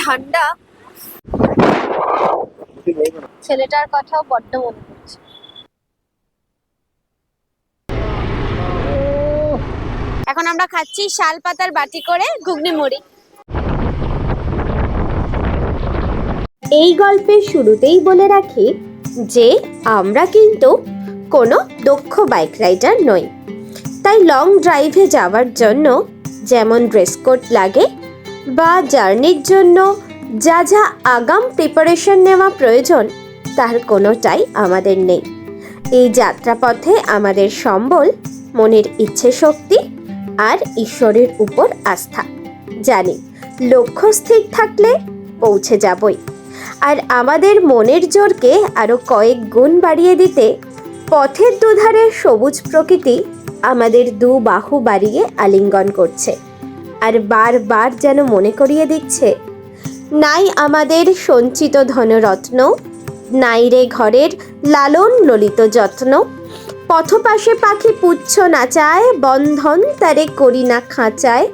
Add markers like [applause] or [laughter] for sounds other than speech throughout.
ঠান্ডা। ছেলেটার কথাও বড্ড মনে এখন আমরা খাচ্ছি শাল পাতার বাটি করে ঘুগনি মুড়ি। এই গল্পের শুরুতেই বলে রাখি যে, আমরা কিন্তু কোনো দক্ষ বাইক রাইডার নই। তাই লং ড্রাইভে যাওয়ার জন্য যেমন ড্রেস কোড লাগে বা জার্নির জন্য যা যা আগাম প্রিপারেশন নেওয়া প্রয়োজন, তার কোনোটাই আমাদের নেই। এই যাত্রাপথে আমাদের সম্বল, মনের ইচ্ছে শক্তি আর ঈশ্বরের উপর আস্থা। জানি, লক্ষ্য স্থির থাকলে পৌঁছে যাবই। আর আমাদের মনের জোরকে আরও কয়েক গুণ বাড়িয়ে দিতে, পথের দুধারে সবুজ প্রকৃতি আমাদের দু বাহু বাড়িয়ে আলিঙ্গন করছে। আর বারবার যেন মনে করিয়ে দিচ্ছে, নাই আমাদের সঞ্চিত ধনরত্ন, নাই রে ঘরের লালন ললিত যত্ন, পথপাশে পাখি পুচ্ছ নাচায় বন্ধন তারে করি না খাঁচায়,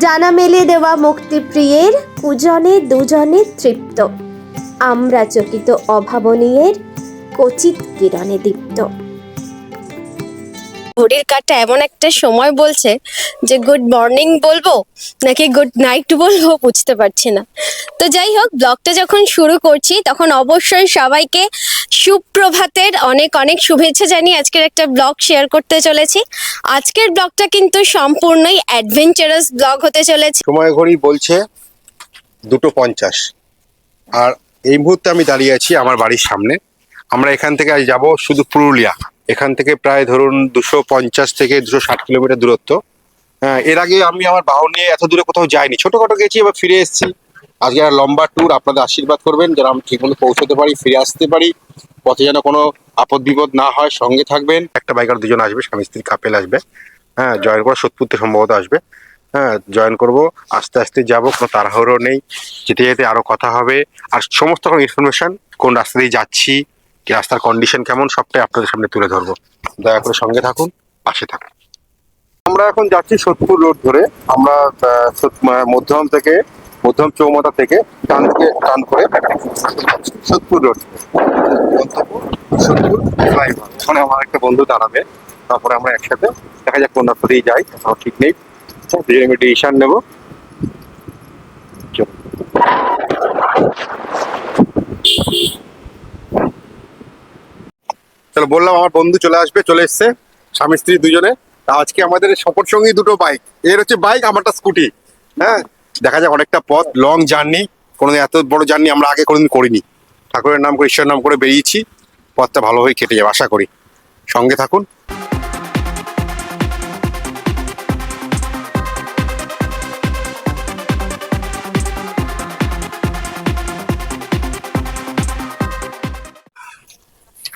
জানা মেলে দেওয়া মুক্তিপ্রিয়ের কুজনে দুজনে তৃপ্ত, আমরা চকিত অভাবনীয়ের কচিত কিরণে দীপ্ত। ঘড়ির কাটা এমন একটা সময় বলছে যে গুড মর্নিং বলব নাকি গুড নাইট বলব বুঝতে পারছি না। তো যাই হোক ব্লগটা যখন শুরু করছি, তখন অবশ্যই সবাইকে সুপ্রভাতের অনেক অনেক শুভেচ্ছা জানিয়ে আজকের একটা ব্লগ শেয়ার করতে চলেছি। আজকের ব্লগটা কিন্তু সম্পূর্ণই অ্যাডভেঞ্চারাস ব্লগ হতে চলেছে। সময় ঘড়ি বলছে দুটো পঞ্চাশ। আর এই মুহূর্তে আমি দাঁড়িয়ে আছি আমার বাড়ির সামনে। আমরা এখান থেকে আজ যাব শুধু পুরুলিয়া। এখান থেকে প্রায় ধরুন দুশো পঞ্চাশ থেকে দুশো ষাট কিলোমিটার দূরত্ব। হ্যাঁ, এর আগে আমি আমার বাহন নিয়ে এত দূরে কোথাও যাইনি। ছোটখাটো গেছি এবার ফিরে এসেছি। আজকে একটা লম্বা ট্যুর আপনাদের আশীর্বাদ করবেন যেন আমি ঠিকমতো পৌঁছতে পারি ফিরে আসতে পারি। পথে যেন কোনো আপদ বিপদ না হয় সঙ্গে থাকবেন। একটা বাইকার দুজন আসবে স্বামী স্ত্রী কাপেল আসবে। হ্যাঁ জয়েন করা সোদপুরতে সম্ভবত আসবে। হ্যাঁ জয়েন করব আস্তে আস্তে যাব কোনো তাড়াহুড়ো নেই। যেতে যেতে আরও কথা হবে। আর সমস্ত রকম ইনফরমেশন কোন রাস্তা দিয়ে যাচ্ছি রাস্তার কন্ডিশন কেমন, সবটাই আপনাদের সামনে তুলে ধরবো। দয়া করে সঙ্গে থাকুন, পাশে থাকুন। আমরা এখন যাচ্ছি সোদপুর রোড ধরে। আমরা মধ্যম থেকে, মধ্যম চৌমাথা থেকে টান থেকে টান করে সোদপুর রোড। সোদপুর, ফ্লাইওভার। ওখানে আমার একটা বন্ধু দাঁড়াবে। তারপরে আমরা একসাথে দেখা যাক কোন রাস্তা যাই আমার ঠিক নেই। দুজনে মিলে ডিসিশন নেব। চলো, বললাম আমার বন্ধু চলে আসবে, চলে এসছে, স্বামী স্ত্রী দুজনে। আজকে আমাদের সফর সঙ্গী দুটো বাইক এর হচ্ছে বাইক আমারটা স্কুটি হ্যাঁ? দেখা যাক অনেকটা পথ লং জার্নি কোনোদিন এত বড় জার্নি আমরা আগে কোনোদিন করিনি। ঠাকুরের নাম করে, ঈশ্বরের নাম করে বেরিয়েছি। পথটা ভালোভাবে কেটে যাবে, আশা করি। সঙ্গে থাকুন।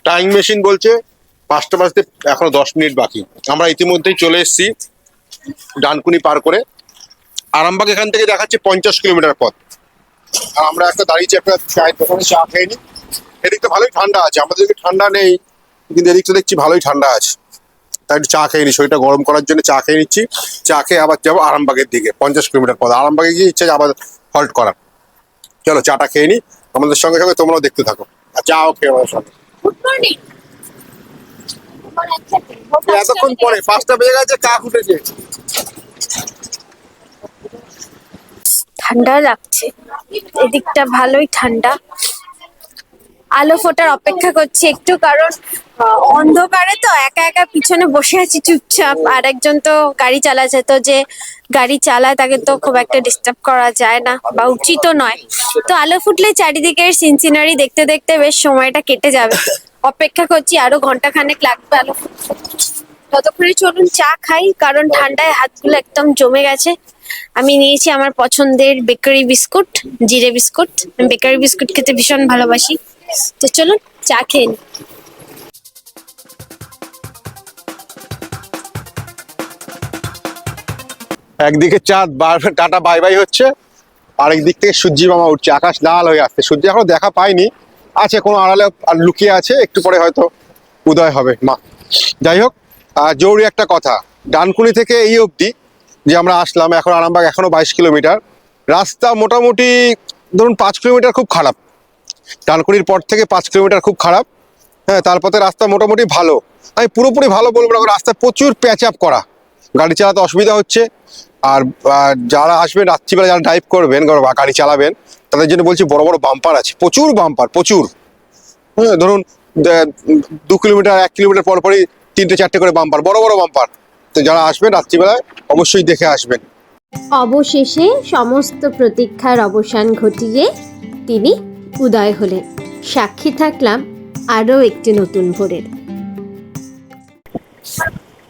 টাইম মেশিন বলছে পাঁচটা বাজতে এখনও দশ মিনিট বাকি। আমরা ইতিমধ্যেই চলে এসেছি ডানকুনি পার করে। আরামবাগ এখান থেকে দেখাচ্ছে পঞ্চাশ কিলোমিটার পথ। আর আমরা একটা দাঁড়িয়েছি, একটা চায়ের দোকানে, চা খেয়ে নি। এদিক তো ভালোই ঠান্ডা আছে, আমাদের দিকে ঠান্ডা নেই, কিন্তু এদিক তো দেখছি ভালোই ঠান্ডা আছে। তাই একটু চা খেয়ে শরীরটা গরম করার জন্য চা খেয়ে নিচ্ছি। চা খেয়ে আবার যাব আরামবাগের দিকে, পঞ্চাশ কিলোমিটার পথ। আরামবাগে গিয়ে ইচ্ছা আবার হল্ট করার। চলো চাটা খেয়ে নি। আমাদের সঙ্গে সঙ্গে তোমরাও দেখতে থাকো। আর চাও খেয়ে আমাদের সঙ্গে। গুড মর্নিং এতক্ষণ পরে পাঁচটা বেজে গেছে চা উঠেছে ঠান্ডা লাগছে। এদিকটা ভালোই ঠান্ডা। আলো ফোটার অপেক্ষা করছি একটু, কারণ অন্ধকারে তো একা একা পিছনে বসে আছি চুপচাপ, আর একজন তো গাড়ি চালাচ্ছে, তো যে গাড়ি চালায় তাকে তো খুব একটা ডিস্টার্ব করা যায় না বা উচিতও নয়। তো আলো ফুটলে চারিদিকের সিনসিনারি দেখতে দেখতে বেশ সময়টা কেটে যাবে। অপেক্ষা করছি আরও ঘণ্টা খানেক লাগবে আলো ততক্ষণে চলুন চা খাই, কারণ ঠান্ডায় হাতগুলো একদম জমে গেছে। আমি নিয়েছি আমার পছন্দের বেকারি বিস্কুট, জিরে বিস্কুট। বেকারি বিস্কুট খেতে ভীষণ ভালোবাসি। তো চলুন, চা খেয়ে নিই। একদিকে চাঁদ টাটা, বাই বাই হচ্ছে। আরেক দিক থেকে সূর্যি মামা উঠছে, আকাশ লাল হয়ে আসছে। সূর্য এখনও দেখা পাইনি আছে, কোনো আড়ালে আর লুকিয়ে আছে, একটু পরে হয়তো উদয় হবে, মা। যাই হোক জরুরি একটা কথা। ডানকুনি থেকে এই অবধি যে আমরা আসলাম, এখন আরামবাগ এখনও বাইশ কিলোমিটার। রাস্তা মোটামুটি, ধরুন, পাঁচ কিলোমিটার খুব খারাপ। ডানকুনির পর থেকে পাঁচ কিলোমিটার খুব খারাপ। হ্যাঁ তারপরে রাস্তা মোটামুটি ভালো। আমি পুরোপুরি ভালো বলব না রাস্তায় প্রচুর প্যাচ আপ করা। গাড়ি চালাতে অসুবিধা হচ্ছে। আর যারা আসবেন, রাত্রিবেলা যারা ড্রাইভ করবেন গাড়ি চালাবেন, তাদের জন্য বলছি বড় বড় বাম্পার আছে। প্রচুর বাম্পার প্রচুর। হ্যাঁ ধরুন, দু কিলোমিটার, এক কিলোমিটার পর পরই তিনটে, চারটে করে বাম্পার বড় বড় বাম্পার তো যারা আসবেন, রাত্রিবেলায় অবশ্যই দেখে আসবেন। অবশেষে সমস্ত প্রতীক্ষার অবসান ঘটিয়ে তিনি উদয় হলেন। সাক্ষী থাকলাম আরও একটি নতুন ভোরের।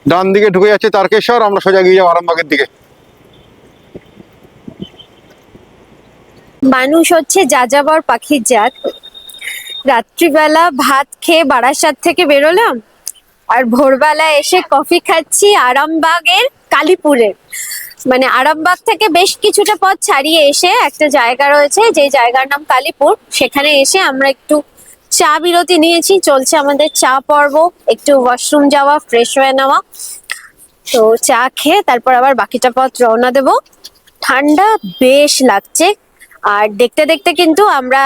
ডান দিকে ঢুকে যাচ্ছে তারকেশ্বর আমরা সোজা গিয়ে যাব আরামবাগের দিকে। মানুষ হচ্ছে যাযাবর পাখির জাত। রাত্রিবেলা ভাত খেয়ে বারাসাত থেকে বেরোলাম আর ভোরবেলা এসে কফি খাচ্ছি আরামবাগের কালীপুরের মানে আরামবাগ থেকে বেশ কিছুটা পথ ছাড়িয়ে এসে একটা জায়গা রয়েছে, যে জায়গার নাম কালীপুর। সেখানে এসে আমরা একটু চা বিরতি নিয়েছি, চলছে আমাদের চা পর্ব। একটু ওয়াশরুম যাওয়া ফ্রেশ হয়ে নেওয়া। তো চা খেয়ে তারপর আবার বাকিটা পথ রওনা দেব। ঠান্ডা বেশ লাগছে। আর দেখতে দেখতে কিন্তু আমরা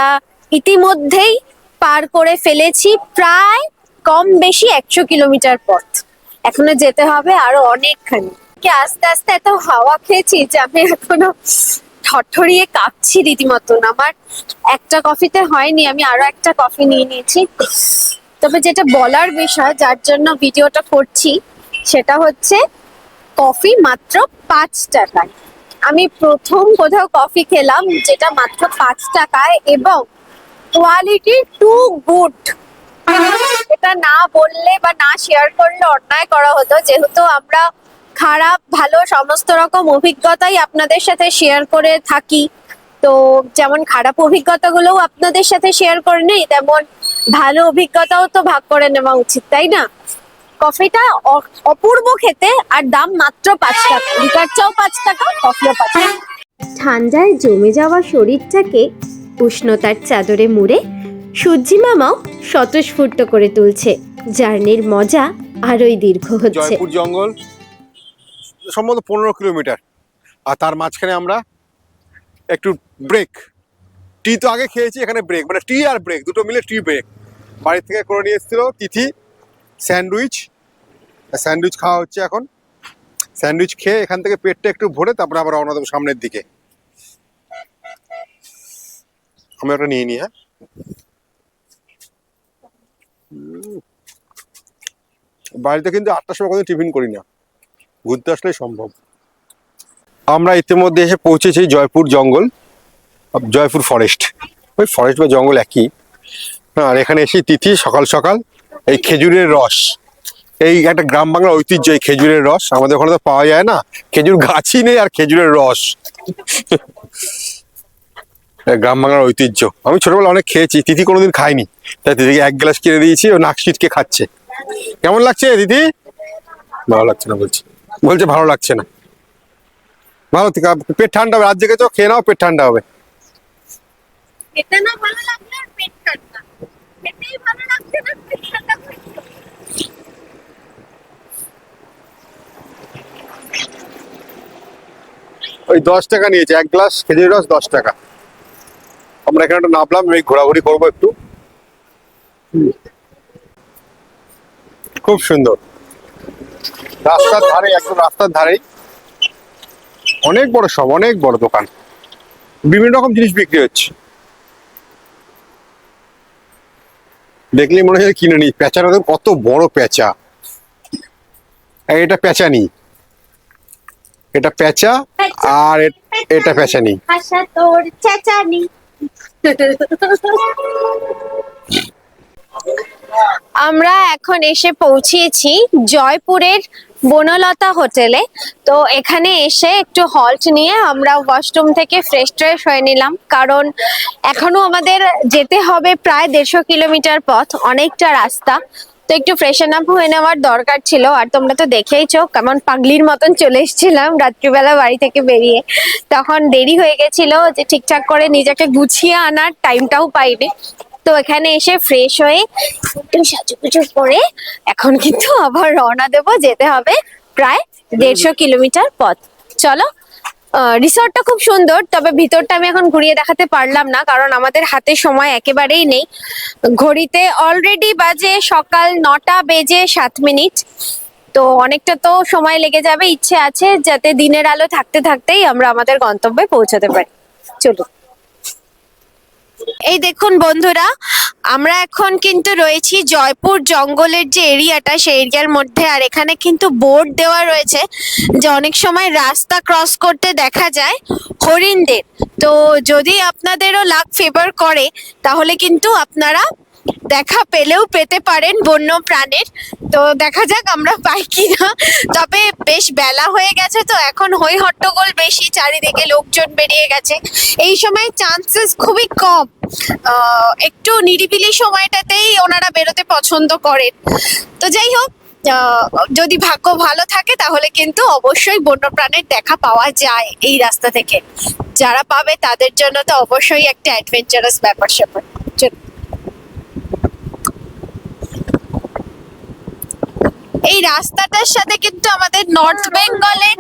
ইতিমধ্যেই পার করে ফেলেছি প্রায় কম বেশি একশো কিলোমিটার পথ। এখনও যেতে হবে আরও অনেকখানি। কি আস্তে আস্তে এত হাওয়া খেয়েছি যে আমি এখনও ঠরঠরিয়ে কাঁপছি রীতিমতন। আমার একটা কফিতে হয়নি, আমি আরও একটা কফি নিয়ে নিয়েছি। তবে যেটা বলার বিষয়, যার জন্য ভিডিওটা করছি, সেটা হচ্ছে কফি মাত্র পাঁচ টাকায়। আমি প্রথম কোথাও কফি খেলাম যেটা মাত্র পাঁচ টাকায় এবং কোয়ালিটি টু গুড। এটা না বললে বা না শেয়ার করলে অন্যায় করা হতো, যেহেতু আমরা খারাপ ভালো সমস্ত রকম অভিজ্ঞতাই আপনাদের সাথে শেয়ার করে থাকি। তো যেমন খারাপ অভিজ্ঞতাগুলোও আপনাদের সাথে শেয়ার করে নেই তেমন ভালো অভিজ্ঞতাও তো ভাগ করে নেওয়া উচিত তাই না? কফিটা অপূর্ব খেতে আর দাম মাত্র পাঁচ টাকা। লিটার চাও পাঁচ টাকা কফিও পাঁচ টাকা। ঠান্ডায় জমে যাওয়া শরীরটাকে উষ্ণতার চাদরে মুড়ে সূর্যি মামাও স্বতঃস্ফূর্ত করে তুলছে। জার্নির মজা আরোই দীর্ঘ হচ্ছে। জয়পুর জঙ্গল। সম্ভবত পনেরো কিলোমিটার। আর তার মাঝখানে আমরা একটু ব্রেক টি তো আগে খেয়েছি, এখানে ব্রেক মানে টি আর ব্রেক দুটো মিলে টি ব্রেক বাড়ি থেকে করে নিয়ে এসেছিল তিথি, স্যান্ডউইচ। স্যান্ডউইচ খাওয়া হচ্ছে এখন। স্যান্ডউইচ খেয়ে এখান থেকে পেটটা একটু ভরে তারপরে আবার রওনা সামনের দিকে। আমি ওটা নিয়ে নিই হ্যাঁ। বাড়িতে কিন্তু আটটার সময় কোনো টিফিন করি না। ঘুরতে আসলেই সম্ভব। আমরা ইতিমধ্যে এসে পৌঁছেছি জয়পুর জঙ্গল, জয়পুর ফরেস্ট ওই ফরেস্ট বা জঙ্গল একই। আর এখানে এসে তিথি, সকাল সকাল। এই খেজুরের রস। এই একটা গ্রাম বাংলার ঐতিহ্য, এই খেজুরের রস। আমাদের ওখানে তো পাওয়া যায় না। খেজুর গাছই নেই আর খেজুরের রস। গ্রাম বাংলার ঐতিহ্য। আমি ছোটবেলা অনেক খেয়েছি। তিথি কোনোদিন খাইনি। তাই তিথিকে এক গ্লাস কিনে দিয়েছি ও নাক ছিটকে খাচ্ছে। কেমন লাগছে দিদি ভালো লাগছে না বলছি। বলছে ভালো লাগছে না। ভালো থেকে পেট ঠান্ডা হবে রাত জেগে তো খেয়ে নাও পেট ঠান্ডা হবে। ওই দশ টাকা নিয়েছে এক গ্লাস খেজুর রস দশ টাকা। আমরা এখানে একটা নামলাম এই ঘোরাঘুরি করব একটু। খুব সুন্দর। রাস্তার ধারে একদম রাস্তার ধারেই। অনেক বড় সব অনেক বড় দোকান। বিভিন্ন রকম জিনিস বিক্রি হচ্ছে। দেখলেই মনে হয় কিনে নি পেঁচাটা তো কত বড় পেঁচা। এই এটা পেঁচানি এটা পেঁচা আর এটা পেঁচানি ভাষা তোর চেঁচানি। [laughs] আমরা এখন এসে পৌঁছিয়েছি জয়পুরের বনলতা হোটেলে। তো এখানে এসে একটু হল্ট নিয়ে আমরা ওয়াশরুম থেকে ফ্রেশ ট্রেশ হয়ে নিলাম। কারণ এখনও আমাদের যেতে হবে প্রায় দেড়শো কিলোমিটার পথ, অনেকটা রাস্তা। তো একটু ফ্রেশন আপ হয়ে নেওয়ার দরকার ছিল। আর তোমরা তো দেখেইছো কেমন পাগলির মতন চলে এসেছিলাম রাত্রিবেলা বাড়ি থেকে বেরিয়ে। তখন দেরি হয়ে গেছিল যে ঠিকঠাক করে নিজেকে গুছিয়ে আনার টাইমটাও পাইনি। তো এখানে এসে ফ্রেশ হয়ে একটু সাজুগুজু করে এখন কিন্তু আবার রওনা দেবো, যেতে হবে প্রায় দেড়শো কিলোমিটার পথ। চলো রিসর্টটা খুব সুন্দর, তবে ভিতরটা আমি এখন ঘুরিয়ে দেখাতে পারলাম না, কারণ আমাদের হাতে সময় একেবারেই নেই। ঘড়িতে অলরেডি বাজে সকাল নটা বেজে সাত মিনিট। তো অনেকটা তো সময় লেগে যাবে, ইচ্ছে আছে, যাতে দিনের আলো থাকতে থাকতেই আমরা আমাদের গন্তব্যে পৌঁছাতে পারি। চলুন। এই দেখুন বন্ধুরা, আমরা এখন কিন্তু রয়েছি জয়পুর জঙ্গলের যে এরিয়াটা, সেই এরিয়ার মধ্যে। আর এখানে কিন্তু বোর্ড দেওয়া রয়েছে, যে অনেক সময় রাস্তা ক্রস করতে দেখা যায় হরিণদের। তো যদি আপনাদেরও লাক ফেভার করে, তাহলে কিন্তু আপনারা দেখা পেলেও পেতে পারেন বন্য প্রাণের তো দেখা যাক আমরা পাই কিনা। তবে বেশ বেলা হয়ে গেছে তো, এখন হই হট্টগোল বেশি, চারিদিকে লোকজন বেরিয়ে গেছে। এই সময় চান্সেস খুবই কম। একটু নিরিবিলি সময়টাতেই ওনারা বেরোতে পছন্দ করেন। তো যাই হোক যদি ভাগ্য ভালো থাকে তাহলে কিন্তু অবশ্যই বন্যপ্রাণের দেখা পাওয়া যায় এই রাস্তা থেকে। যারা পাবে তাদের জন্য তো অবশ্যই একটা অ্যাডভেঞ্চারাস ব্যাপার স্যাপার এই রাস্তাটার সাথে কিন্তু আমাদের নর্থ বেঙ্গলের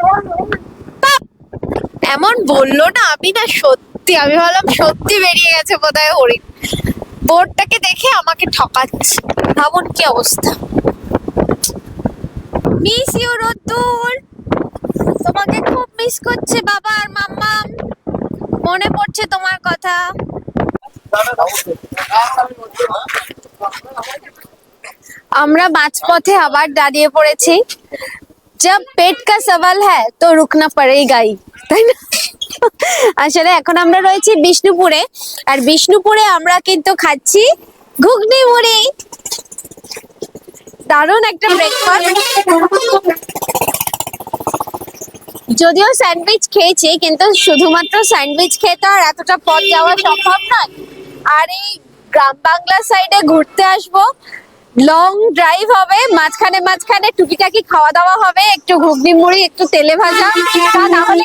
এমন বলল না আমি না সত্যি, আমি ভাবলাম সত্যি বেরিয়ে গেছে বোধহয় হরিণ বোর্ডটাকে দেখে আমাকে ঠকাচ্ছে। ভাবুন কি অবস্থা। Miss you Ratul. তোমাকে খুব মিস করছে বাবা আর মাম্মা মনে পড়ছে তোমার কথা। আমরা মাঝপথে আবার দাঁড়িয়ে পড়েছি। যা পেট কা সওয়াল হ্যাঁ তো রুকনা পড়েগাই তাই না? আসলে এখন আমরা রয়েছি বিষ্ণুপুরে, আর বিষ্ণুপুরে আমরা কিন্তু খাচ্ছি ঘুগনি মুড়ি। দারুণ একটা ব্রেকফাস্ট যদিও স্যান্ডউইচ খেয়েছি, কিন্তু শুধুমাত্র স্যান্ডউইচ খেতে আর এতটা পথ যাওয়া সম্ভব নয়। আর এই গ্রাম বাংলা সাইডে ঘুরতে আসব। লং ড্রাইভ হবে, মাঝখানে মাঝখানে টুকিটাকি খাওয়া দাওয়া হবে, একটু ঘুগনি মুড়ি, একটু তেলে ভাজা। তা না হলে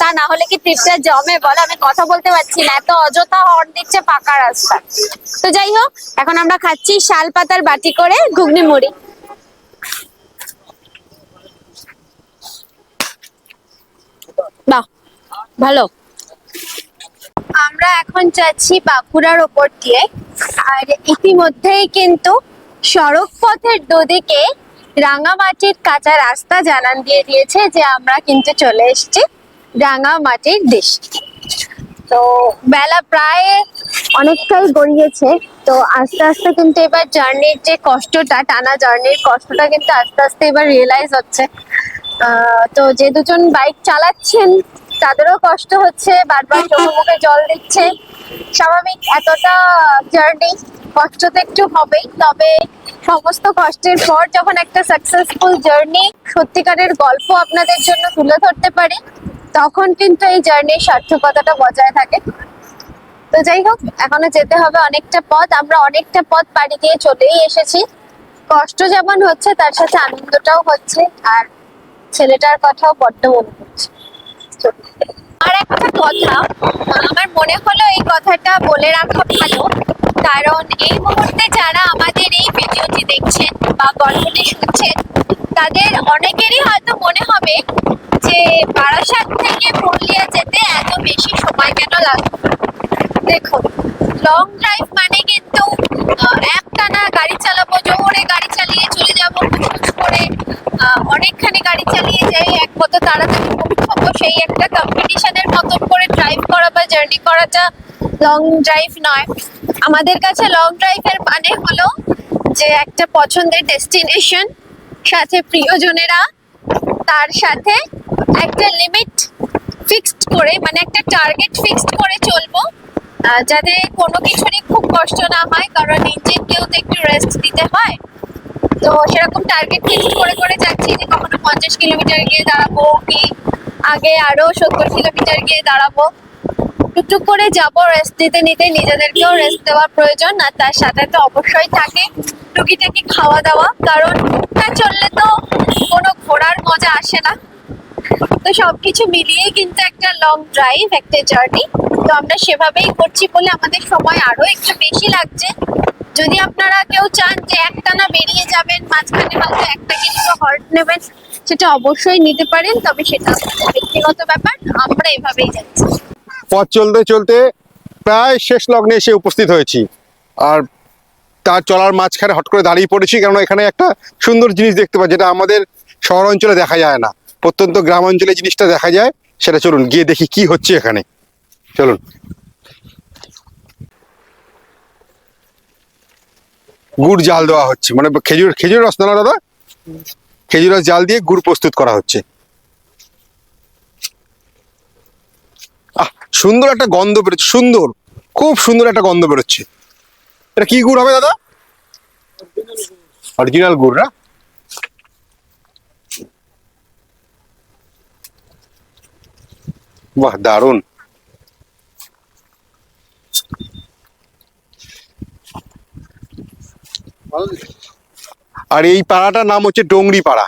তা না হলে কি ট্রিপটা জমে? বল, আমি কথা বলতে পারছি না। এত অযথা হর্ন দিচ্ছে পাকা রাস্তা। তো যাই হোক, এখন আমরা খাচ্ছি শাল পাতার বাটি করে ঘুগনি মুড়ি। বাহ, ভালো। আমরা এখন যাচ্ছি বাঁকুড়ার ওপর দিয়ে। আর ইতিমধ্যেই কিন্তু সড়ক পথের দুদিকে রাঙামাটির কাঁচা রাস্তা জানান দিয়ে দিয়েছে যে আমরা কিন্তু চলে এসেছি রাঙামাটির দেশ তো বেলা প্রায় অনেকটাই গড়িয়েছে। তো আস্তে আস্তে কিন্তু এবার জার্নির যে কষ্টটা, টানা জার্নির কষ্টটা কিন্তু আস্তে আস্তে এবার রিয়েলাইজ হচ্ছে। তো যে দুজন বাইক চালাচ্ছেন তাদেরও কষ্ট হচ্ছে, বারবার চোখে মুখে জল দিচ্ছে। স্বাভাবিক এতটা জার্নি কষ্ট তো একটু হবেই, তবে সমস্ত কষ্টের পর যখন একটা সাকসেসফুল জার্নি সত্যিকারের গল্প আপনাদের জন্য তুলে ধরতে পারে, তখন কিন্তু এই জার্নির সার্থকতাটা বজায় থাকে। তো যাই হোক, এখনও যেতে হবে অনেকটা পথ, আমরা অনেকটা পথ পাড়ি দিয়ে চলেই এসেছি। কষ্ট যেমন হচ্ছে, তার সাথে আনন্দটাও হচ্ছে, আর ছেলেটার কথাও বড্ড মনে চলুন। আর একটা কথা, আমার মনে হলো এই কথাটা বলে রাখা ভালো, কারণ এই মুহূর্তে যারা আমাদের এই ভিডিওটি দেখছেন বা গল্পটি শুনছেন, তাদের অনেকেরই হয়তো মনে হবে যে বারাসাত থেকে পুরুলিয়া যেতে এত বেশি সময় কেন লাগবে দেখুন লং ড্রাইভ মানে কিন্তু একটানা গাড়ি চালাবো, জোরে গাড়ি চালিয়ে চলে যাব করে অনেকখানি গাড়ি চালিয়ে যাই, এক কত তাড়াতাড়ি পৌঁছাবো, সেই একটা কম্পিটিশনের মতন করে ড্রাইভ করা বা জার্নি করাটা লং ড্রাইভ নয়। আমাদের কাছে লং ড্রাইভের মানে হলো যে একটা পছন্দের ডেস্টিনেশন সাথে প্রিয়জনেরা, তার সাথে একটা লিমিট ফিক্সড করে মানে একটা টার্গেট ফিক্সড করে চলবো। যাতে কোনো কিছুরই খুব কষ্ট না হয়, কারণ ইঞ্জিনকেও তো একটু রেস্ট দিতে হয়। তো সেরকম টার্গেট ফিক্সড করে করে যাচ্ছি যে কখনো পঞ্চাশ কিলোমিটার গিয়ে দাঁড়াবো, কি আগে আরও সত্তর কিলোমিটার গিয়ে দাঁড়াবো। টুকটুক করে যাব রেস্ট নিতে নিতে, নিজেদেরকেও রেস্ট দেওয়ার প্রয়োজন, আর তার সাথে তো অবশ্যই থাকে টুকিটাকি খাওয়া দাওয়া, কারণ চললে তো কোনো ঘোরার মজা আসে না। তো সবকিছু মিলিয়ে কিন্তু একটা লং ড্রাইভ একটা জার্নি তো আমরা সেভাবেই করছি বলে আমাদের সময় আরও একটু বেশি লাগছে। যদি আপনারা কেউ চান যে একটানা বেরিয়ে যাবেন, মাঝখানে হয়তো একটা কি দুটো হল্ট নেবেন, সেটা অবশ্যই নিতে পারেন, তবে সেটা ব্যক্তিগত ব্যাপার, আমরা এভাবেই যাচ্ছি। পথ চলতে চলতে প্রায় শেষ লগ্নে এসে উপস্থিত হয়েছি। আর তার চলার মাঝখানে হট করে দাঁড়িয়ে পড়েছি কারণ এখানে একটা সুন্দর জিনিস দেখতে পাই যেটা আমাদের শহর অঞ্চলে দেখা যায় না। প্রত্যন্ত গ্রাম অঞ্চলে জিনিসটা দেখা যায়, সেটা চলুন গিয়ে দেখি কি হচ্ছে এখানে। চলুন। গুড় জাল দেওয়া হচ্ছে মানে খেজুর খেজুর রস না দাদা? খেজুর রস জাল দিয়ে গুড় প্রস্তুত করা হচ্ছে। আহ, সুন্দর একটা গন্ধ বেরোচ্ছে, সুন্দর, খুব সুন্দর একটা গন্ধ বেরোচ্ছে। এটা কি গুড় হবে দাদা? অরিজিনাল গুড় না? বাহ দারুণ। আর এই পাড়াটার নাম হচ্ছে ডোংরি পাড়া।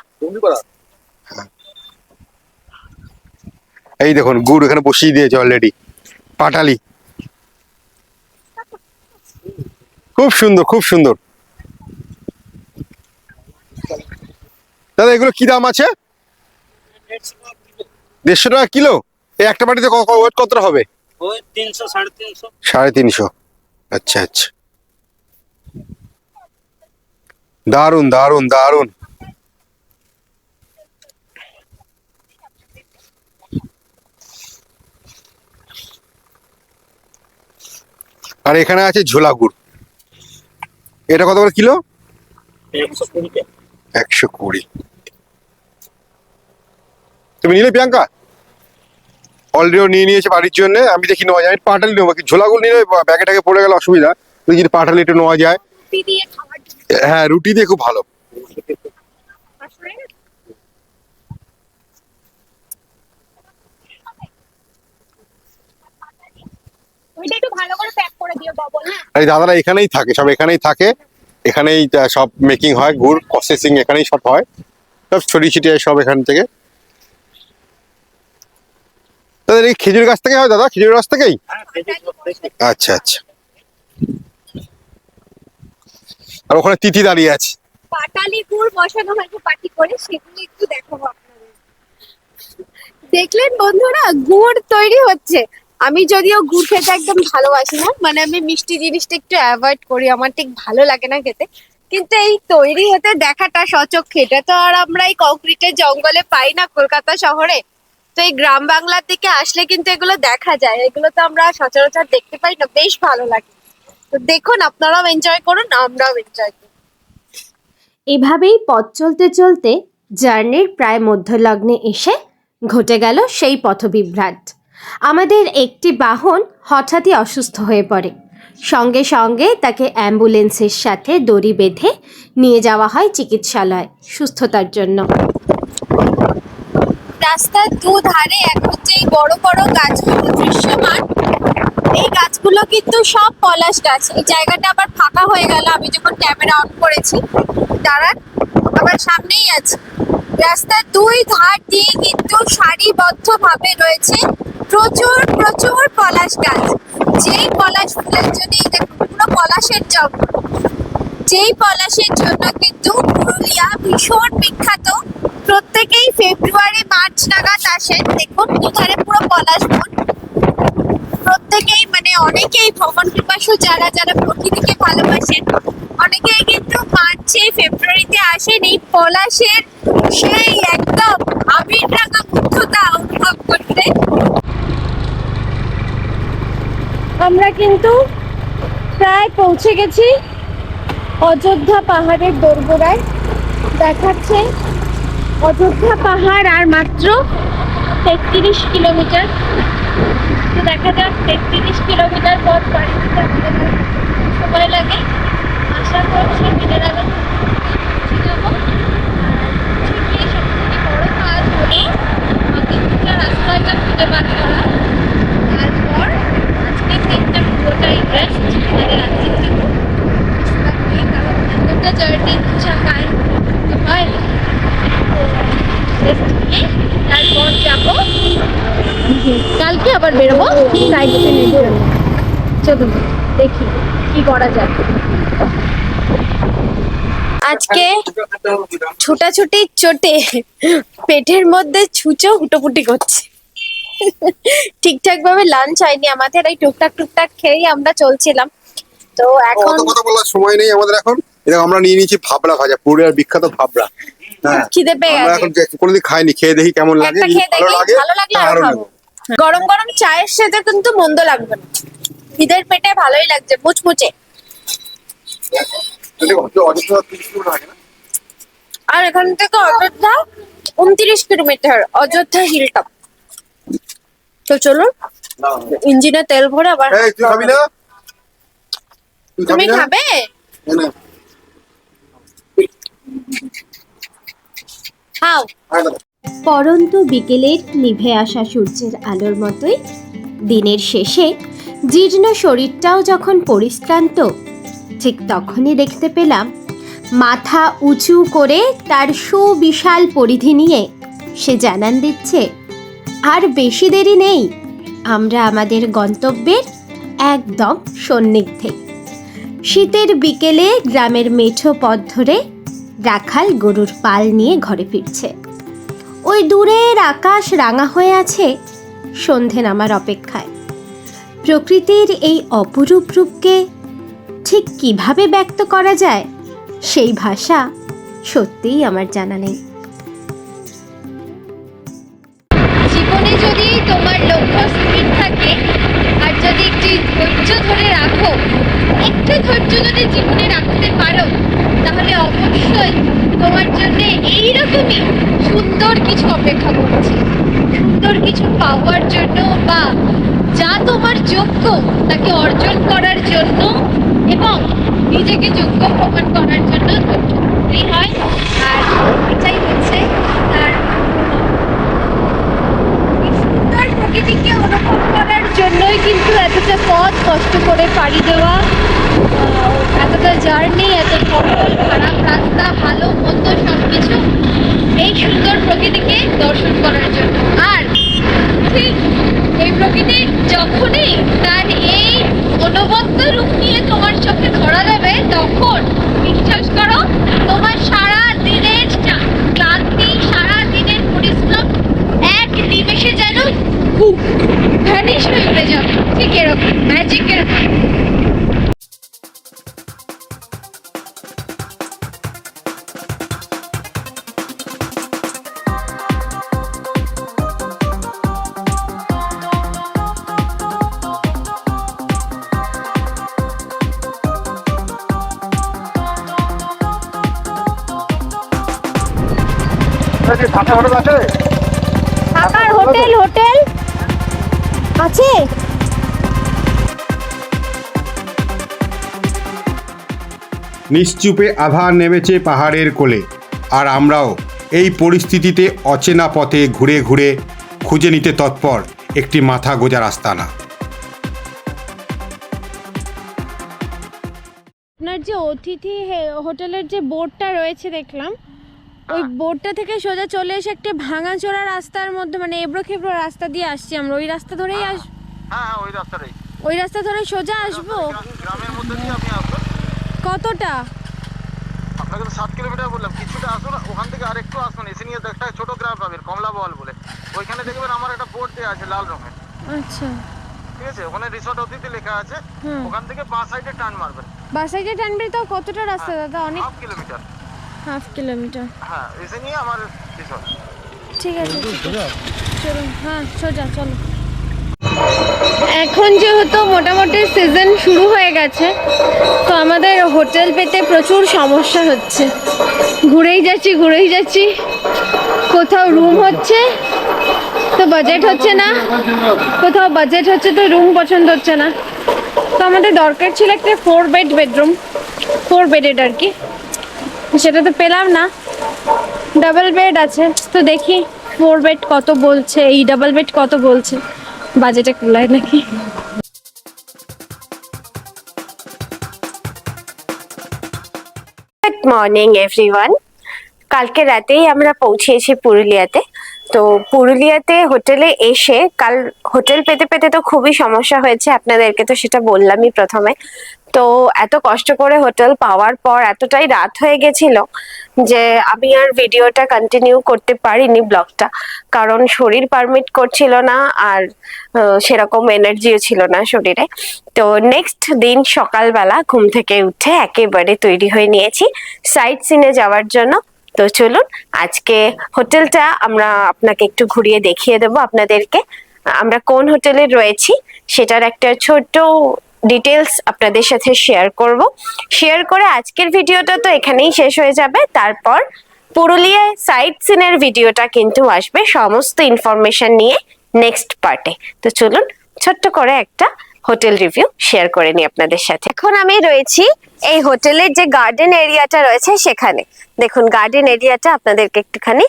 এই দেখুন গুড় এখানে বসিয়ে দিয়েছে অলরেডি পাটালি। খুব সুন্দর খুব সুন্দর। দাদা এগুলো কি দাম আছে? দেড়শো টাকা কিলো? এই একটা বাটিতে ওয়েট কতটা হবে? সাড়ে তিনশো। আচ্ছা আচ্ছা। দারুণ দারুণ দারুণ আর এখানে আছে ঝোলা গুড়। এটা কত করে কিলো? একশো একশো কুড়ি। তুমি নিলে প্রিয়াঙ্কা? অলরেডি নিয়ে নিয়েছে বাড়ির জন্য। আমি দেখি নেওয়া যায়। আমি পাটালি নেব। ঝোলাগুলো নিয়ে ব্যাগে ট্যাগে পড়ে গেলে অসুবিধা। যদি পাটালি একটু নেওয়া যায়। হ্যাঁ রুটি দিয়ে খুব ভালো। এই দাদারা এখানেই থাকে সব এখানেই থাকে। এখানেই সব মেকিং হয়। গুড় প্রসেসিং এখানেই সব হয়। সব ছড়িয়ে ছিটিয়ে সব এখান থেকে। দাদা এই খেজুর গাছ থেকে হয় দাদা? খেজুর গাছ থেকেই। আচ্ছা আচ্ছা। আর ওখানে তিথি দাঁড়িয়ে আছে। পাটালি গুড় বসানো হয়েছে পাটি করে, সেগুলো একটু দেখাবো আপনাদের। দেখলেন বন্ধুরা, গুড় তৈরি হচ্ছে। আমি যদিও গুড় খেতে একদম ভালোবাসি না মানে আমি মিষ্টি জিনিসটা একটু অ্যাভয়েড করি, আমার ঠিক ভালো লাগে না খেতে। কিন্তু এই তৈরি হতে দেখাটা সচক্ষে, এটা তো আর আমরা এই কংক্রিটের জঙ্গলে পাই না, কলকাতা শহরে। তো এই গ্রাম বাংলার দিকে আসলে কিন্তু এগুলো দেখা যায়। এগুলো তো আমরা সচরাচর দেখতে পাই না, বেশ ভালো লাগে। তো দেখুন, আপনারাও এনজয় করুন, আমরাও এনজয় করি। এভাবেই পথ চলতে চলতে জার্নির প্রায় মধ্যলগ্নে এসে ঘটে গেল সেই পথবিভ্রাট। আমাদের একটি বাহন হঠাৎই অসুস্থ হয়ে পড়ে। সঙ্গে সঙ্গে তাকে অ্যাম্বুলেন্সের সাথে দড়ি বেঁধে নিয়ে যাওয়া হয় চিকিৎসালয় সুস্থতার জন্য। রাস্তার দুধারে এখন যেই বড় বড় গাছগুলো দৃশ্যমান। এই গাছগুলো কিন্তু সব পলাশ গাছ। এই জায়গাটা আবার ফাঁকা হয়ে গেল, আমি যখন ক্যামেরা অন করেছি। দাঁড়ান, আবার সামনেই আছে। রাস্তার দুই ধার দিয়ে কিন্তু সারিবদ্ধ ভাবে রয়েছে প্রচুর প্রচুর পলাশ গাছ। যেই পলাশ ফুলের জন্য এই পুরো পলাশের জঙ্গল যেই পলাশের জন্য কিন্তু পুরুলিয়া ভীষণ বিখ্যাত, প্রত্যেকেই ফেব্রুয়ারি মার্চ নাগাদ আসেন। দেখুন দুধারে পুরো পলাশ বন প্রত্যেকেই মানে অনেকেই ভ্রমণ পিপাসু যারা যারা প্রকৃতিকে ভালোবাসেন, অনেকেই কিন্তু মার্চে ফেব্রুয়ারিতে আসেন। এই পলাশের সেই একদম আবির রাঙা মুগ্ধতা অনুভব করতে। আমরা কিন্তু প্রায় পৌঁছে গেছি। অযোধ্যা পাহাড়ের দোরগোড়ায় দেখাচ্ছে অযোধ্যা পাহাড় আর মাত্র তেত্রিশ কিলোমিটার। তো দেখা যাক, তেত্রিশ কিলোমিটার পথ বাড়ি যেতে আমাদের সময় লাগে। আশা করছি পৌঁছে যাব। রাস্তাটা খুঁজে বার করা তারপর আজকে দিনটা পুরোটাই রেস্ট আমাদের আজকে কালকে আবার বেরোবো। চলুন, দেখি কি করা যায়। আজকে ছোটাছুটি চোটে পেটের মধ্যে ছুঁচো হুটোপুটি করছে। ঠিকঠাক ভাবে লাঞ্চ হয়নি। আমাদের এই টুকটাক টুকটাক খেয়েই আমরা চলছিলাম। তো এখন কথা বলার সময় নেই আমাদের এখন। আমরা নিয়ে নিয়েছি ভাবরা ভাজা পুরুলিয়ার বিখ্যাত ভাবরা হ্যাঁ। খিদে পেয়ে গেছে। কোনোদিন খাইনি খেয়ে দেখি কেমন লাগে ভালো লাগে ভালো লাগলে। গরম গরম চায়ের সাথে কিন্তু মন্দ লাগবে না। খিদের পেটে ভালোই লাগছে মুচমুচে? আর এখান থেকে অযোধ্যা উনত্রিশ কিলোমিটার অযোধ্যা হিল টপ তো চলুন ইঞ্জিনে তেল ভরে আবার এই, তুই খাবি না তুই তুমি? খাবে? খাও। পরন্ত বিকেলের নিভে আসা সূর্যের আলোর মতোই দিনের শেষে জীর্ণ শরীরটাও যখন পরিশ্রান্ত ঠিক তখনই দেখতে পেলাম মাথা উঁচু করে তার সুবিশাল পরিধি নিয়ে সে জানান দিচ্ছে আর বেশি দেরি নেই আমরা আমাদের গন্তব্যের একদম সন্নিধ্যে। শীতের বিকেলে গ্রামের মেঠো পথ ধরে রাখাল গরুর পাল নিয়ে ঘরে ফিরছে। ওই দূরের আকাশ রাঙা হয়ে আছে, সন্ধে নামার অপেক্ষায়। প্রকৃতির এই অপরূপ রূপকে ঠিক কীভাবে ব্যক্ত করা যায়, সেই ভাষা সত্যিই আমার জানা নেই। জীবনে যদি তোমার লক্ষ্য স্থির থাকে, আর যদি একটি ধৈর্য ধরে রাখো একটু ধৈর্য যদি জীবনে রাখতে পারো, তাহলে অবশ্যই তোমার জন্য এইরকমই সুন্দর কিছু অপেক্ষা করছে। সুন্দর কিছু পাওয়ার জন্য বা যা তোমার যোগ্য তাকে অর্জন করার জন্য এবং নিজেকে যোগ্য প্রমাণ করার জন্য ধৈর্য। হয় আর এটাই হচ্ছে তার এই সুন্দর প্রকৃতিকে অনুভব করার জন্যই কিন্তু এতটা পথ কষ্ট করে পাড়ি দেওয়া এতটা জার্নি এত সফল খারাপ রাস্তা, ভালো মন্দ সব কিছু এই সুন্দর প্রকৃতিকে দর্শন করার জন্য। আর ঠিক এই প্রকৃতি যখনই তার এই অনবদ্য রূপ নিয়ে তোমার চোখে ধরা দেবে, তখন বিশ্বাস করো, তোমার সারা দিনের ক্লান্তি, সারা দিনের পরিশ্রম এক নিমেষে যেন ভ্যানিশ হয়ে উড়ে যাবে ঠিক এরকম ম্যাজিকের থাকার হোটেল হোটেল আছে? নিশ্চুপে আধার নেমেছে পাহাড়ের কোলে আর আমরাও এই পরিস্থিতিতে অচেনা পথে ঘুরে ঘুরে খুঁজে নিতে তৎপর একটি মাথা গোজার আস্তানা। আপনার যে অতিথি হে- হোটেলের যে বোর্ডটা রয়েছে দেখলাম ওই বোর্ডটা থেকে সোজা চলে এসে একটা ভাঙাচোরা রাস্তার মধ্যে মানে এবড়ো খেবড়ো রাস্তা দিয়ে আসছি আমরা। ওই রাস্তা ধরেই আস হ্যাঁ হ্যাঁ ওই রাস্তাটাই ওই রাস্তা ধরে সোজা আসব? গ্রামের মধ্যে দিয়ে আপনি আসবেন কতটা? আপনাকে তো সাত কিলোমিটার বললাম কিছুটা আসুন ওখান থেকে আরেকটু আসুন এসে নিয়ে একটা ছোট গ্রাম পাবেন কমলা বল বলে। ওইখানে দেখবেন আমার একটা বোর্ড দেওয়া আছে লাল রঙের। আচ্ছা। ঠিক আছে? ওখানে রিসর্ট অতিথি লেখা আছে ওখান থেকে বাঁ সাইডে টার্ন মারবেন। বাসাইকে টানবে তো কতটা রাস্তা দাদা? অনেক হাফ কিলোমিটার। Half kilometre. হ্যাঁ এসে নিয়ে আমার ঠিক আছে চলুন হ্যাঁ সোজা চলো। এখন যেহেতু মোটামুটি সিজন শুরু হয়ে গেছে তো আমাদের হোটেল পেতে প্রচুর সমস্যা হচ্ছে। ঘুরেই যাচ্ছি ঘুরেই যাচ্ছি। কোথাও রুম হচ্ছে তো বাজেট হচ্ছে না। কোথাও বাজেট হচ্ছে তো রুম পছন্দ হচ্ছে না। তো আমাদের দরকার ছিল একটা four bed bedroom four bedded আর কি। সেটা তো পেলাম না। ডাবল বেড আছে। তো দেখি ফোর বেড কত বলছে? এই ডাবল বেড কত বলছে? বাজেটে কুলায় নাকি? গুড মর্নিং এভরিওয়ান কালকে রাতেই আমরা পৌঁছেছি পুরুলিয়াতে। তো পুরুলিয়াতে হোটেলে এসে কাল হোটেল পেতে পেতে তো খুবই সমস্যা হয়েছে আপনাদেরকে তো সেটা বললামই প্রথমে। তো এত কষ্ট করে হোটেল পাওয়ার পর এতটাই রাত হয়ে গেছিল যে আমি আর ভিডিওটা কন্টিনিউ করতে পারিনি ব্লগটা। কারণ শরীর পারমিট করছিল না আর সেরকম এনার্জিও ছিল না শরীরে। তো নেক্সট দিন সকালবেলা ঘুম থেকে উঠে একেবারে তৈরি হয়ে নিয়েছি। সাইট সিনে যাওয়ার জন্য। তো চলুন, আজকে হোটেলটা আমরা আপনাকে একটু ঘুরিয়ে দেখিয়ে দেবো আপনাদেরকে। আমরা কোন হোটেলে রয়েছি সেটার একটা ছোট্ট ডিটেলস আপনাদের সাথে শেয়ার করব। শেয়ার করে আজকের ভিডিওটা তো এখানেই শেষ হয়ে যাবে। তারপর পুরুলিয়ায় সাইট সিনের ভিডিওটা কিন্তু আসবে সমস্ত ইনফরমেশন নিয়ে নেক্সট পার্টে। তো চলুন, ছোট্ট করে একটা হোটেল রিভিউ শেয়ার করে নিই আপনাদের সাথে। এখন আমি রয়েছি এই হোটেলের যে গার্ডেন এরিয়াটা রয়েছে সেখানে। দেখুন, গার্ডেন এরিয়াটা আপনাদেরকে একটুখানি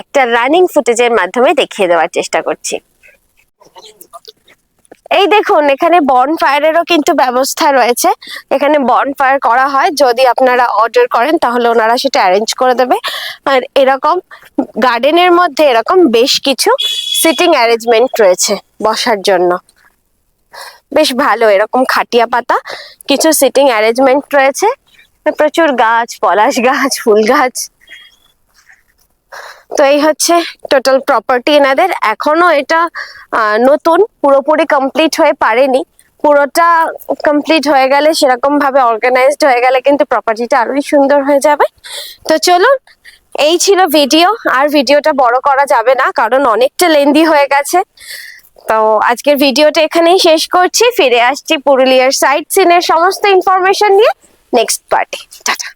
একটা রানিং ফুটেজের মাধ্যমে দেখিয়ে দেওয়ার চেষ্টা করছি। এই দেখুন, এখানে বন ফায়ারেরও কিন্তু ব্যবস্থা রয়েছে। এখানে বন ফায়ার করা হয়। যদি আপনারা অর্ডার করেন, তাহলে ওনারা সেটা অ্যারেঞ্জ করে দেবে। আর এরকম গার্ডেনের মধ্যে এরকম বেশ কিছু সিটিং অ্যারেঞ্জমেন্ট রয়েছে বসার জন্য। বেশ ভালো, এরকম খাটিয়া পাতা, কিছু সিটিং অ্যারেঞ্জমেন্ট রয়েছে। প্রচুর গাছ, পলাশ গাছ, ফুল গাছ। তো এই হচ্ছে টোটাল প্রপার্টি এনাদের। এখনও এটা নতুন, পুরোপুরি কমপ্লিট হয়ে পারেনি। পুরোটা কমপ্লিট হয়ে গেলে, সেরকম ভাবে অর্গানাইজড হয়ে গেলে কিন্তু প্রপার্টিটা আরোই সুন্দর হয়ে যাবে। তো চলুন, এই ছিল ভিডিও আর ভিডিওটা বড় করা যাবে না, কারণ অনেকটা লেন্দি হয়ে গেছে। তো আজকের ভিডিওটা এখানেই শেষ করছি। ফিরে আসছি পুরুলিয়ার সাইট সিনের সমস্ত ইনফরমেশন নিয়ে নেক্সট পার্টি টাটা।